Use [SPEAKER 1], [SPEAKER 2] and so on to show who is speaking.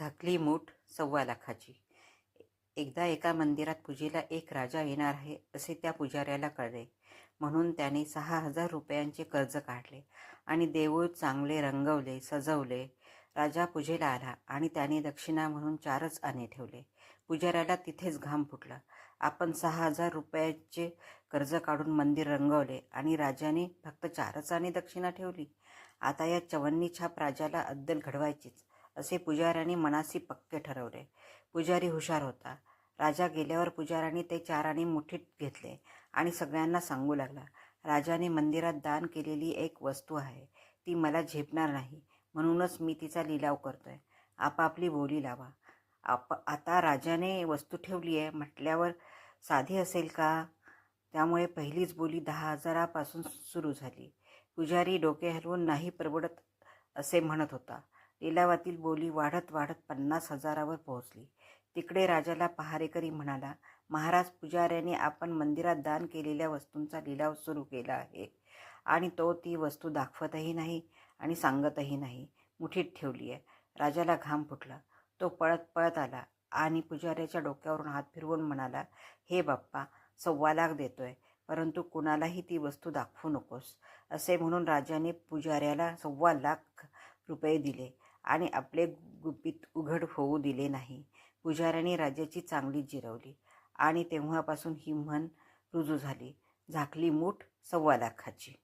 [SPEAKER 1] झाकली मूठ सव्वा लाखाची. एकदा एका मंदिरात पूजेला एक राजा येणार आहे असे त्या पुजाऱ्याला कळले. म्हणून त्याने सहा हजार रुपयांचे कर्ज काढले आणि देऊळ चांगले रंगवले सजवले. राजा पूजेला आला आणि त्याने दक्षिणा म्हणून चारच आणे ठेवले. पुजाऱ्याला तिथेच घाम फुटला. आपण सहा हजार रुपयाचे कर्ज काढून मंदिर रंगवले आणि राजाने फक्त चारच आणे दक्षिणा ठेवली. आता या चवन्नी छाप राजाला अद्दल घडवायचीच. असे पुजाऱ्याने मनासी पक्के ठरवले. पुजारी हुशार होता. राजा गेल्यावर पुजाऱ्याने ते चार मुठीत घेतले आणि सगळ्यांना सांगू लागला राजाने मंदिरात दान केलेली एक वस्तू आहे ती मला झेपणार नाही म्हणूनच मी तिचा लिलाव करतोय. आपापली बोली लावा. आप आता राजाने वस्तू ठेवली आहे म्हटल्यावर साधी असेल का? त्यामुळे पहिलीच बोली दहा हजारापासून सुरू झाली. पुजारी डोके हलवून नाही परवडत असे म्हणत होता. लिलावातील बोली वाढत वाढत पन्नास हजारावर पोहोचली. तिकडे राजाला पहारेकरी म्हणाला महाराज पुजाऱ्याने आपण मंदिरात दान केलेल्या वस्तूंचा लिलाव सुरू केला आहे आणि तो ती वस्तू दाखवतही नाही आणि सांगतही नाही. मुठीत ठेवली आहे. राजाला घाम फुटला. तो पळत पळत आला आणि पुजाऱ्याच्या डोक्यावरून हात फिरवून म्हणाला हे बाप्पा सव्वा लाख देतोय परंतु कुणालाही ती वस्तू दाखवू नकोस. असे म्हणून राजाने पुजाऱ्याला सव्वा लाख रुपये दिले. आणि आपले गुपित उघड होऊ दिले नाही. पुजाऱ्याने राजाची चांगली जिरवली आणि तेव्हापासून ही म्हण रुजू झाली. झाकली मूठ सव्वा लाखाची.